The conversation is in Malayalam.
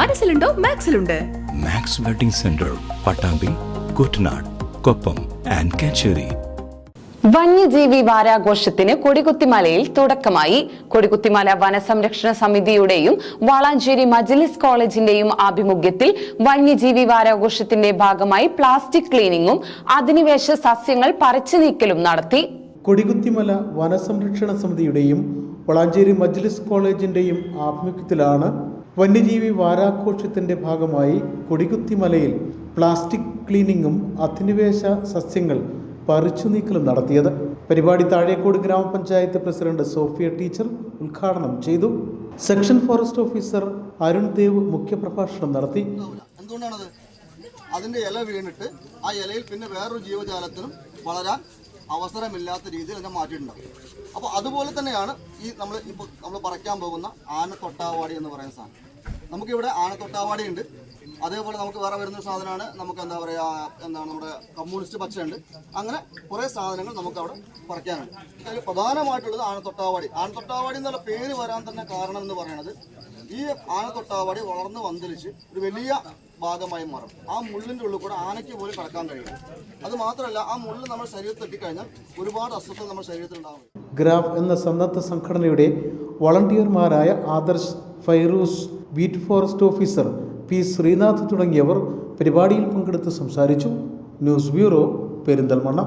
മനസ്സിലുണ്ടോ? മാക്സിലുണ്ട്. Max wedding centre Pattambi Kuttanad Koppam and Kacheri. വന്യജീവി വാരാഘോഷത്തിന് കൊടികുത്തിമലയിൽ തുടക്കമായി. കൊടികുത്തിമല വനസംരക്ഷണ സമിതിയുടെയും വളാഞ്ചേരി മജ്ലിസ് കോളേജിന്റെയും ആഭിമുഖ്യത്തിൽ വന്യജീവി വാരാഘോഷത്തിന്റെ ഭാഗമായി പ്ലാസ്റ്റിക് ക്ലീനിങ്ങും അധിനിവേശ സസ്യങ്ങൾ പറിച്ചു നീക്കലും നടത്തി. കൊടികുത്തിമല വനസംരക്ഷണ സമിതിയുടെയും വളാഞ്ചേരി മജ്ലിസ് കോളേജിന്റെയും ആഭിമുഖ്യത്തിലാണ് വന്യജീവി വാരാഘോഷത്തിന്റെ ഭാഗമായി കൊടികുത്തിമലയിൽ പ്ലാസ്റ്റിക് ക്ലീനിങ്ങും അധിനിവേശ സസ്യങ്ങൾ പറിച്ചു നീക്കലും നടത്തിയത്. പരിപാടി താഴേക്കോട് ഗ്രാമപഞ്ചായത്ത് പ്രസിഡന്റ് സോഫിയ ടീച്ചർ ഉദ്ഘാടനം ചെയ്തു. Section forest officer Arun Dev മുഖ്യപ്രഭാഷണം നടത്തി. അതിന്റെ ഇല വീണിട്ട് ആ ഇലയിൽ പിന്നെ വേറൊരു ജീവജാലത്തിനും വളരാൻ അവസരമില്ലാത്ത രീതിയിൽ അതിനെ മാറ്റിയിട്ടുണ്ടാവും അപ്പോൾ അതുപോലെ തന്നെയാണ് ഈ നമ്മൾ ഇപ്പോൾ നമ്മൾ പറയ്ക്കാൻ പോകുന്ന ആന തൊട്ടാവാടി എന്ന് പറയുന്ന സാധനം. നമുക്കിവിടെ ആനത്തൊട്ടാവാടി ഉണ്ട്. അതേപോലെ നമുക്ക് വേറെ വരുന്ന സാധനമാണ്. നമുക്ക് എന്താ പറയുക എന്താണ് നമ്മുടെ കമ്മ്യൂണിസ്റ്റ് പച്ചയുണ്ട്. അങ്ങനെ കുറേ സാധനങ്ങൾ നമുക്ക് അവിടെ പറിക്കാനുണ്ട്. അതിൽ പ്രധാനമായിട്ടുള്ളത് ആനത്തൊട്ടാവാടി. ആനത്തൊട്ടാവാടി എന്നുള്ള പേര് വരാൻ തന്നെ കാരണം എന്ന് പറയുന്നത് ഈ ആനത്തൊട്ടാവാടി വളർന്ന് വന്തലിച്ച് ഒരു വലിയ ഭാഗമായി മാറും. ആ മുള്ളിന്റെ ഉള്ളിൽ കൂടെ ആനയ്ക്ക് പോലും കടക്കാൻ കഴിയും അത് മാത്രമല്ല ആ മുള്ളിൽ നമ്മൾ ശരീരത്തിൽ എത്തിക്കഴിഞ്ഞാൽ ഒരുപാട് അസ്വസ്ഥത നമ്മുടെ ശരീരത്തിൽ ഉണ്ടാവും. ഗ്രാം എന്ന സന്നദ്ധ സംഘടനയുടെ വളണ്ടിയർമാരായ Adarsh Fairooz beat forest officer P Sreenath തുടങ്ങിയവർ പരിപാടിയിൽ പങ്കെടുത്ത് സംസാരിച്ചു. News bureau Perinthalmanna.